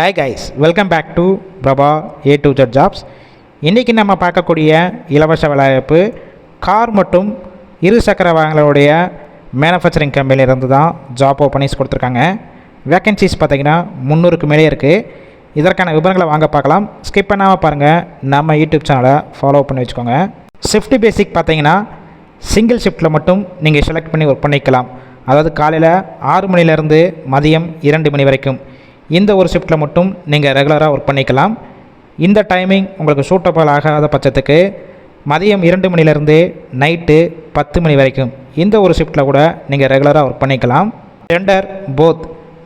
Hi guys welcome back to Prabha A to Z jobs இன்றைக்கி நம்ம பார்க்கக்கூடிய இலவச வேலைவாய்ப்பு கார் மற்றும் இரு சக்கர வாகனங்களுடைய மேனுஃபேக்சரிங் கம்பெனியிலேருந்து தான் ஜாப் ஓப்பனிங்ஸ் கொடுத்துருக்காங்க. வேக்கன்சிஸ் பார்த்தீங்கன்னா முந்நூறுக்கு மேலே இருக்குது இதற்கான விவரங்களை வாங்க பார்க்கலாம். ஸ்கிப் பண்ணாமல் பாருங்கள் நம்ம யூடியூப் சேனலை ஃபாலோ பண்ணி வச்சுக்கோங்க. ஷிஃப்ட் பேசிக் பார்த்தீங்கன்னா சிங்கிள் ஷிஃப்ட்டில் மட்டும் நீங்கள் செலக்ட் பண்ணி ஒர்க் பண்ணிக்கலாம். அதாவது காலையில் ஆறு மணிலேருந்து மதியம் இரண்டு மணி வரைக்கும். இந்த ஒரு ஷிஃப்ட்டில் மட்டும் நீங்கள் ரெகுலராக ஒர்க் பண்ணிக்கலாம். இந்த டைமிங் உங்களுக்கு சூட்டபிள் ஆகாத பட்சத்துக்கு மதியம் இரண்டு மணிலேருந்து நைட்டு பத்து மணி வரைக்கும் இந்த ஒரு ஷிஃப்ட்டில் கூட நீங்கள் ரெகுலராக ஒர்க் பண்ணிக்கலாம். Gender both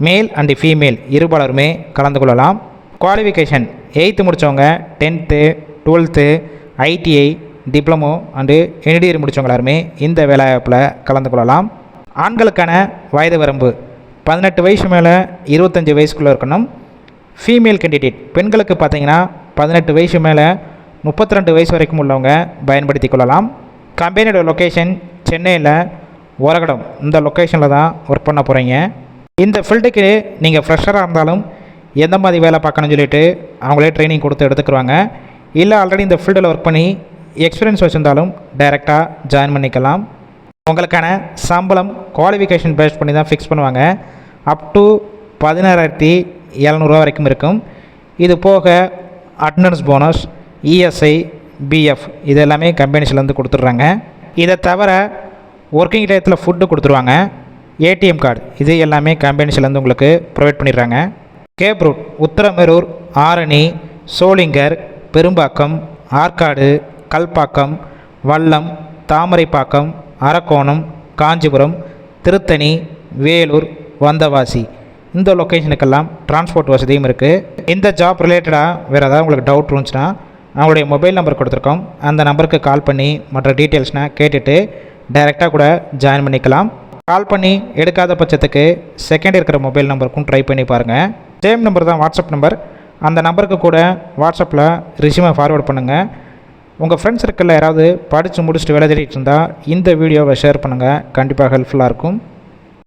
male and female இருபாலருமே கலந்து கொள்ளலாம். குவாலிஃபிகேஷன் எயித்து முடித்தவங்க tenth twelfth ITI diploma and NTR முடித்தவங்க எல்லாருமே இந்த வேலைவாய்ப்பில் கலந்து கொள்ளலாம். ஆண்களுக்கான வயது வரம்பு பதினெட்டு வயசு மேலே இருபத்தஞ்சி வயசுக்குள்ளே இருக்கணும். ஃபீமேல் கேண்டிடேட் பெண்களுக்கு பார்த்தீங்கன்னா பதினெட்டு வயசு மேலே முப்பத்தி ரெண்டு வயசு வரைக்கும் உள்ளவங்க பயன்படுத்தி கொள்ளலாம். கம்பெனியோட லொக்கேஷன் சென்னையில் ஒரகடம் இந்த லொக்கேஷனில் தான் ஒர்க் பண்ண போகிறீங்க இந்த ஃபீல்டுக்கு நீங்கள் ஃப்ரெஷராக இருந்தாலும் எந்த மாதிரி வேலை பார்க்கணும்னு சொல்லிட்டு அவங்களே ட்ரைனிங் கொடுத்து எடுத்துக்கிறாங்க இல்லை ஆல்ரெடி இந்த ஃபீல்டில் ஒர்க் பண்ணி எக்ஸ்பீரியன்ஸ் வச்சுருந்தாலும் டைரெக்டாக ஜாயின் பண்ணிக்கலாம். உங்களுக்கான சம்பளம் குவாலிஃபிகேஷன் பேஸ் பண்ணி தான் ஃபிக்ஸ் பண்ணுவாங்க. அப் டு பதினாறாயிரத்தி எழுநூறுவா வரைக்கும் இருக்கும். இது போக அட்டண்டன்ஸ் போனஸ் இஎஸ்ஐ பிஎஃப் இது எல்லாமே கம்பெனிஸ்லேருந்து கொடுத்துட்றாங்க. இதை தவிர ஒர்க்கிங் டயத்தில் ஃபுட்டு கொடுத்துருவாங்க. ஏடிஎம் கார்டு இது எல்லாமே கம்பெனிஸ்லேருந்து உங்களுக்கு ப்ரொவைட் பண்ணிடுறாங்க. Cab route Uthiramerur Arani Sholinghur Perumbakkam Arcot Kalpakkam Vallam Thamaraipakkam Arakkonam Kanchipuram Tiruttani Vellore Vandavasi. இந்த லொக்கேஷனுக்கெல்லாம் டிரான்ஸ்போர்ட் வசதியும் இருக்குது இந்த ஜாப் ரிலேட்டடாக வேறு ஏதாவது உங்களுக்கு டவுட் இருந்துச்சுன்னா அவங்களுடைய மொபைல் நம்பர் கொடுத்துருக்கோம். அந்த நம்பருக்கு கால் பண்ணி மற்ற டீட்டெயில்ஸ்னால் கேட்டுட்டு டைரெக்டாக கூட ஜாயின் பண்ணிக்கலாம். கால் பண்ணி எடுக்காத பட்சத்துக்கு செகண்ட் இருக்கிற மொபைல் நம்பருக்கும் ட்ரை பண்ணி பாருங்கள் சேம் நம்பர் தான் வாட்ஸ்அப் நம்பர் அந்த நம்பருக்கு கூட வாட்ஸ்அப்பில் ரிசியூமை ஃபார்வேர்ட் பண்ணுங்கள் உங்கள் ஃப்ரெண்ட்ஸ் சர்க்கிளில் யாராவது படித்து முடிச்சுட்டு வேலை தேடிட்டு இருந்தால் இந்த வீடியோவை ஷேர் பண்ணுங்கள் கண்டிப்பாக ஹெல்ப்ஃபுல்லாக இருக்கும்.